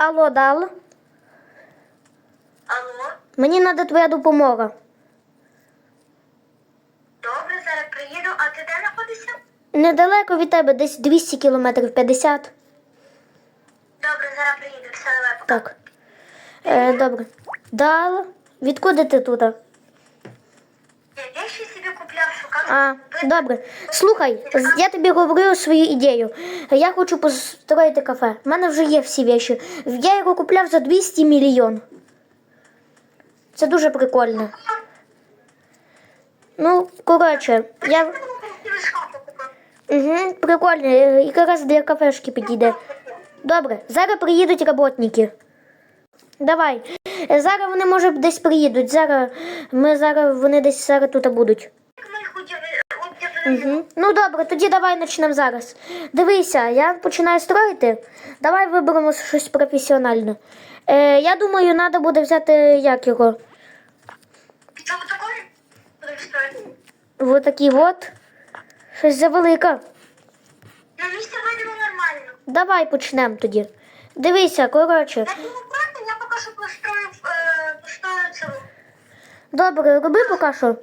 Алло, Дал. Алло, Мені треба твоя допомога. добре, зараз приїду. А ти де знаходишся? Недалеко від тебе, десь 200 кілометрів 50. Добре, зараз приїду. Все, давай, пока. Так. Е, добре. Дал. Відкуди ти тут? Я вещи собі купляв, шукав. А, добре. Слухай, я тобі говорю свою ідею. Я хочу построїти кафе. У мене вже є всі речі. Я його купляв за 200 мільйон. Це дуже прикольно. Ну, коротше, я. Угу, прикольно, якраз для кафешки підійде. Добре, зараз приїдуть роботники. Давай. Зараз вони, може, десь приїдуть. Зараз ми зараз вони десь зараз тут будуть. Як ми їх удивили? удивили. Угу. Ну добре, тоді давай почнемо зараз. Дивися, я починаю строїти. Давай виберемо щось професіональне. Е, я думаю, треба буде взяти як його. Строїти. Вот такий от. Щось завелике. На місце вийдемо нормально. Давай почнемо тоді. Дивися, коротше. На я поки що построю, е, построю цілу. Добре, роби поки що.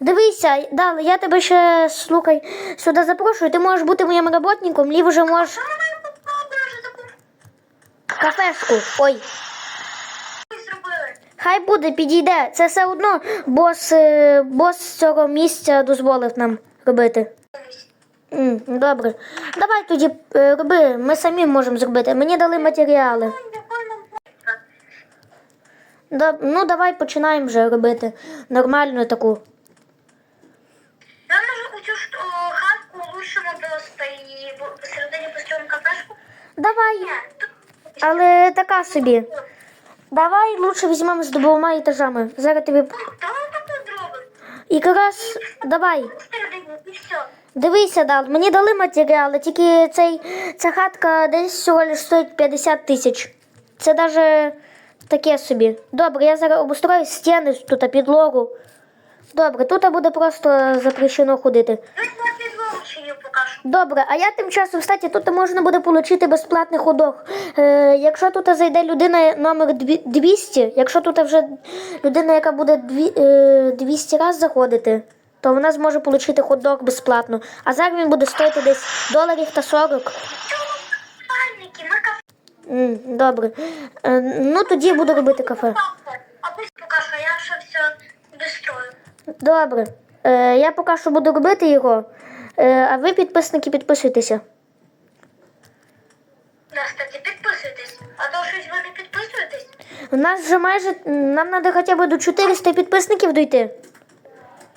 Дивися, Дал, я тебе ще слухай сюди запрошую. Ти можеш бути моїм роботником, лів вже можеш кафешку. Ой, хай буде, підійде. Це все одно бос, е, бос цього місця дозволив нам робити. М, добре. Давай тоді е, роби, ми самі можемо зробити. Мені дали матеріали. Ну давай починаємо вже робити нормальну таку. Я може у цю ж, о, хатку лучшому просто і бу- посередині построїмо кафешку. Давай, але така собі. Давай лучше візьмемо з двома етажами. Зараз тобі. Якраз давай. Дивися, Дал, мені дали матеріали, тільки цей, ця хатка десь всього лиш стоїть 50 тисяч. Це навіть таке собі. Добре, я зараз обустрою стіни, тут підлогу. Добре, тут буде просто запрещено ходити. Ну, я підлогу чиню покажу. Добре, а я тим часом, кстати, тут можна буде отримати безплатний ходок. Е, якщо тут зайде людина номер 200, якщо тут вже людина, яка буде е, 200 разів заходити, то вона зможе отримати ходок безплатно. А зараз він буде стоїти десь доларів та 40. Пальники, ми кафе. М, добре. Е, ну тоді буду робити кафе. А пусть покажу, а я ще все дострою. Добре. Е, я поки що буду робити його, е, а ви, підписники, підписуйтеся. Да, підписуйтесь. А то щось ви не підписуєтесь. У нас вже майже нам треба хоча б до 400 підписників дойти.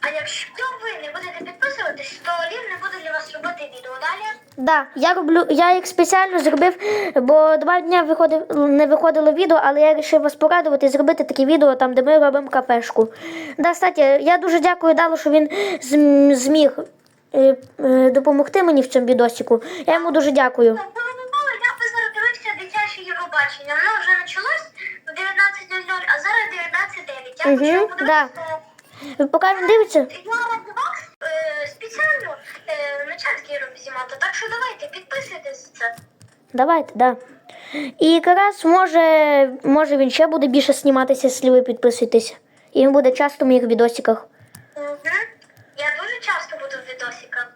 А якщо ви не будете підписуватись, то Лін не буде для вас робити відео далі. Да, я роблю, я їх спеціально зробив, бо два дні виходив, не виходило відео, але я вирішив вас порадувати і зробити таке відео там, де ми робимо кафешку. Да, кстати, я дуже дякую Далу, що він зм- зміг е, е, допомогти мені в цьому відосику. Я йому дуже дякую. Ну, ви були, я зараз дивився дитяче Євробачення. Воно вже почалось в 19.00, а зараз 19.09. Я Мгм, почав да. Він дивиться, Я вас е, спеціально е, начальський робить знімати, так що давайте підписуйтесь це. давайте, да. І якраз може, може він ще буде більше зніматися, якщо ви підписуєтеся. І він буде часто в моїх відосиках. Угу. Я дуже часто буду в відосиках.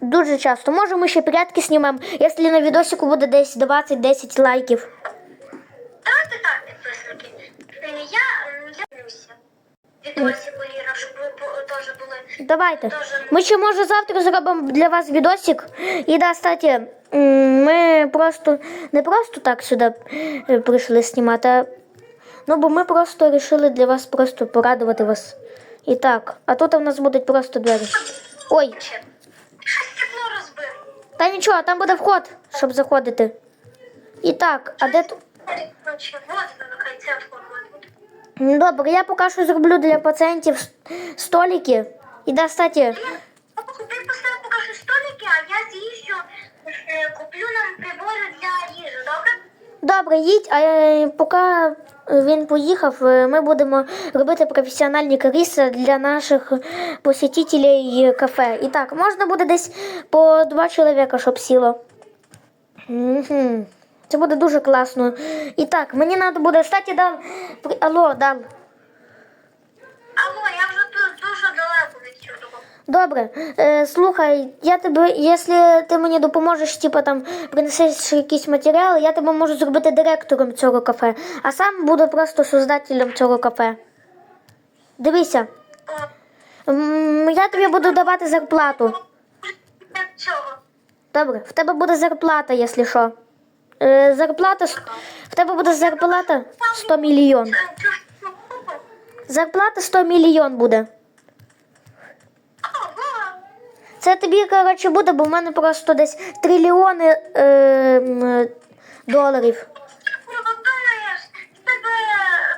Дуже. Часто. Може, ми ще прятки знімемо, якщо на відосику буде десь 20-10 лайків. Давайте так, підписники. Е, Я, м, дивлюся. Відосику Ліра, щоб ви теж були. Давайте. Ми ще може завтра зробимо для вас відосик. І да, кстати, ми просто не просто так сюди е, прийшли знімати, а ну бо ми просто вирішили для вас просто порадувати вас. І так, а тут у нас будуть просто двері. Ой. Щось стекло розбив. та нічого, там буде вход, щоб заходити. І так, а де тут? Буде. Ну, Добре, я поки що зроблю для пацієнтів столики. І да, кстати, Я поки ти постав покажи столики, а я з'їжджу, е, куплю нам прибори для їжі, добре? Добре, їдь, а е, поки він поїхав, е, ми будемо робити професіональні каріси для наших посетителей кафе. І так, можна буде десь по два чоловіка, щоб сіло. Це буде дуже класно. І так, мені треба буде. Кстати, дам Алло, дал. Алло, я вже тут дуже далеко від цього. Добре, е, слухай, я тебе, якщо ти мені допоможеш, типу там принесеш якісь матеріали, я тебе можу зробити директором цього кафе, а сам буду просто создателем цього кафе. Дивися, м, я тобі буду давати зарплату. Добре, в тебе буде зарплата, якщо що. Е, зарплата, в тебе буде зарплата 100 мільйон. Зарплата 100 мільйон буде. Це тобі, коротше, буде, бо в мене просто десь трильйони е, доларів. Ну, в тебе,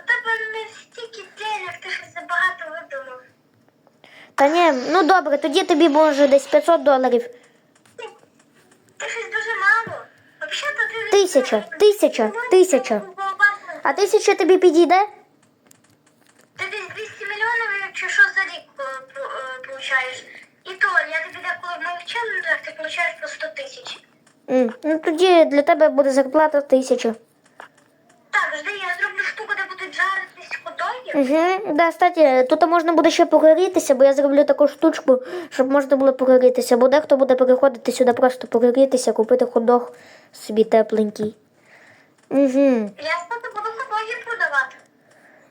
в тебе не стільки денег, ти щось забагато видумав. Та ні, ну добре, тоді тобі може десь 500 доларів. Ти, щось дуже мало. Взагалі-то ти... Тисяча, тисяча, тисяча. А тисяча тобі підійде? Ти десь 200 мільйонів, чи що за рік е, по- е, получаєш? І то, я тобі ти получаєш по 100 тисяч. М, Ну тоді для тебе буде зарплата тисяча. Так, жди, я зроблю штуку, де будуть жаритись ходоги. Угу. Да, кстати, тут можна буде ще погорітися, бо я зроблю таку штучку, щоб можна було погорітися. Бо дехто буде переходити сюди просто погорітися, купити ходох собі тепленький. Угу. Я скільки буду ходоги продавати.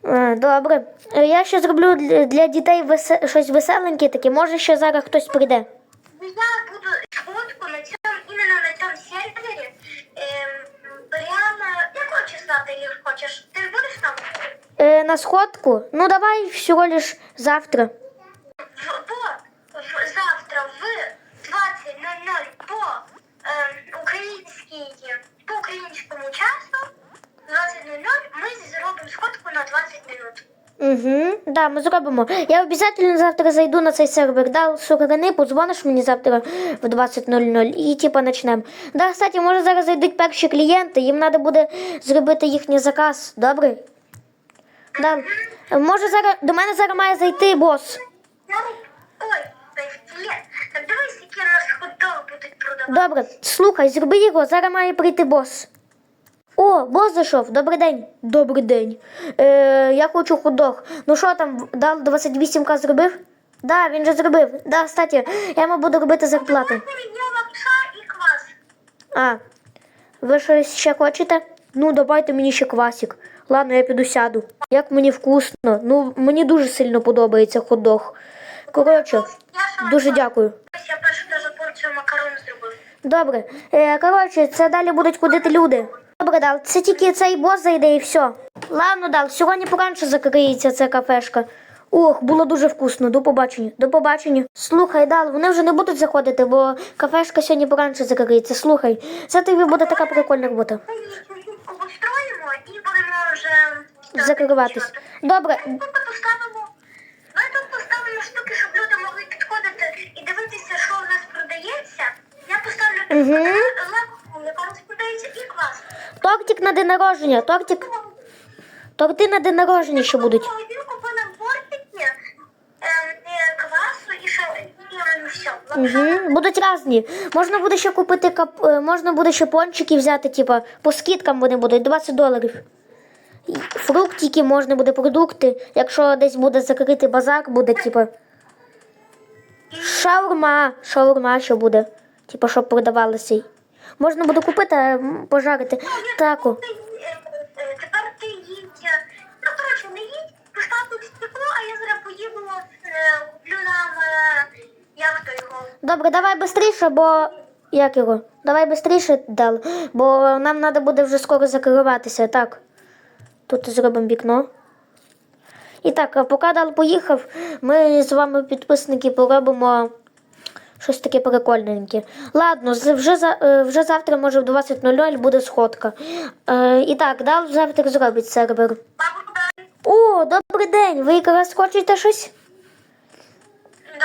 Е, Добре. Я ще зроблю для, для дітей весе... щось веселеньке таке. Може ще зараз хтось прийде. Я буду сходку на цьому, іменно на цьому сервері. Ем, прямо, якого числа ти їх хочеш? Ти будеш там? Е, на сходку? Ну давай всього лиш завтра. В, по, в, завтра в 20.00 по ем, українській, по українському часу, 20.00 ми зробимо сходку на 20 минут. Угу, да, ми зробимо. Я обов'язково завтра зайду на цей сервер. Да, сукарини, подзвониш мені завтра в 20.00 і типа почнемо. Да, кстати, може зараз зайдуть перші клієнти, їм треба буде зробити їхній заказ. Добре? Да. Може зараз до мене зараз має зайти бос. Добре, слухай, зроби його, зараз має прийти бос. О, бос зайшов. Добрий день. Добрий день. Е, я хочу худох. Ну що там, дал 28к зробив? Да, він же зробив. Да, кстати, я йому буду робити квас. А, ви щось ще хочете? Ну, давайте мені ще квасик. Ладно, я піду сяду. Як мені вкусно. Ну, мені дуже сильно подобається хот-дог. Коротше, дуже дякую. Я першу даже порцію макарон зробив. Добре. Е, коротше, це далі будуть ходити люди. Добре, Дал, це тільки цей бос зайде і все. Ладно, Дал, сьогодні поранше закриється ця кафешка. Ох, було дуже вкусно. До побачення. До побачення. Слухай, Дал, вони вже не будуть заходити, бо кафешка сьогодні поранше закриється. Слухай, це тобі буде така прикольна робота. Обустроїмо і будемо вже так, Закриватись. Добре. Ми тут поставимо. Ми тут поставимо штуки, щоб люди могли підходити і дивитися, що у нас продається. Я поставлю тут Тортик на день народження. Тортик. Торти на день народження ще будуть. Угу. Будуть різні. Можна буде ще купити кап... е, можна буде ще пончики взяти, типа, по скидкам вони будуть 20 доларів. Фруктики можна буде продукти. Якщо десь буде закритий базар, буде, типа. Шаурма. Шаурма ще буде. Типа, щоб продавалося. Можна буде купити, пожарити. Е, е, Тепер ти їдь. Ну, коротше, не їдь, постав тут стекло, а я зараз поїду, е, куплю нам, е, його. Добре, давай швидше, бо. Як його? Давай швидше дал, бо нам треба буде вже скоро закриватися. Так. Тут зробимо вікно. І так, поки дал поїхав, ми з вами, підписники, поробимо щось таке прикольненьке. Ладно, вже, е, вже завтра, може, в 20.00 буде сходка. Е, і так, дал завтра зробить сервер. О, добрий день! Ви якраз хочете щось?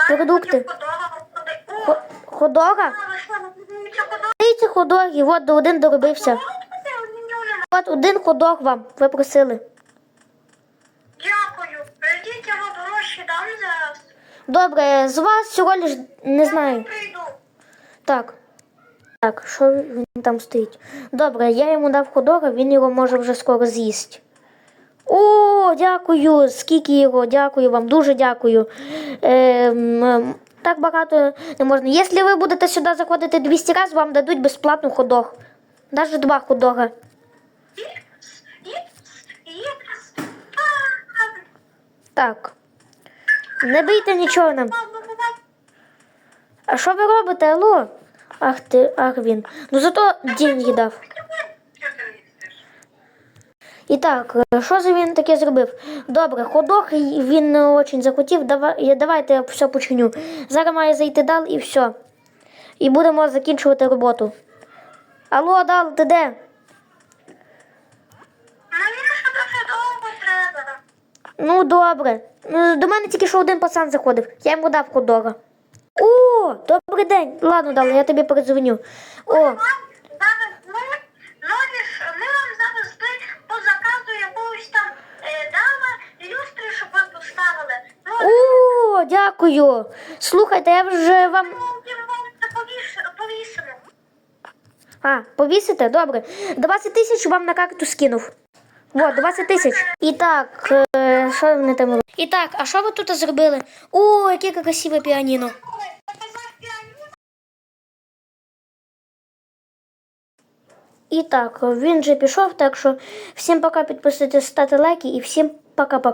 Продукти. мені подобало, продай. О, Хо- Ходога? але що, мені це подобається. Дивіться ходоги, от до один доробився. От один ходок вам, ви просили. Дякую. Прийдіть, я вам гроші дам зараз. Добре, з вас всього лиш не знаю. Так. Так, що він там стоїть? Добре, я йому дав ходора, він його може вже скоро з'їсть. О, дякую! Скільки його, дякую вам, дуже дякую. Ем, ем, так багато не можна. Якщо ви будете сюди заходити 200 разів, вам дадуть безплатно ходор. Навіть два ходора. Так. Не бийте нічого нам. А що ви робите, алло? Ах ти, ах він. Ну зато деньги дав. І так, що ж він таке зробив? Добре, ходок він не дуже захотів. Давай, давайте я все починю. Зараз має зайти дал і все. І будемо закінчувати роботу. Алло, дал, ти де? Мені ще дуже довго треба. Ну, добре. Ну, До мене тільки що один пацан заходив. Я йому дав ходора. О, добрий день. Ладно, дал, я тобі передзвоню. О, ми, нові ж- ми вам зараз би по заказу якогось там е, люстри, щоб ви поставили. Ну, о, дякую. Слухайте, я вже вам. повісимо. А, повісите? Добре. 20 тисяч вам на карту скинув. Вот, 20 тисяч. І так, е, що вони там роблять? І так, а що ви тут зробили? О, яке красиве піаніно. Ой, показав піаніно. І так, він же пішов, так що всім пока підписуйтесь, ставте лайки і всім пока-пока.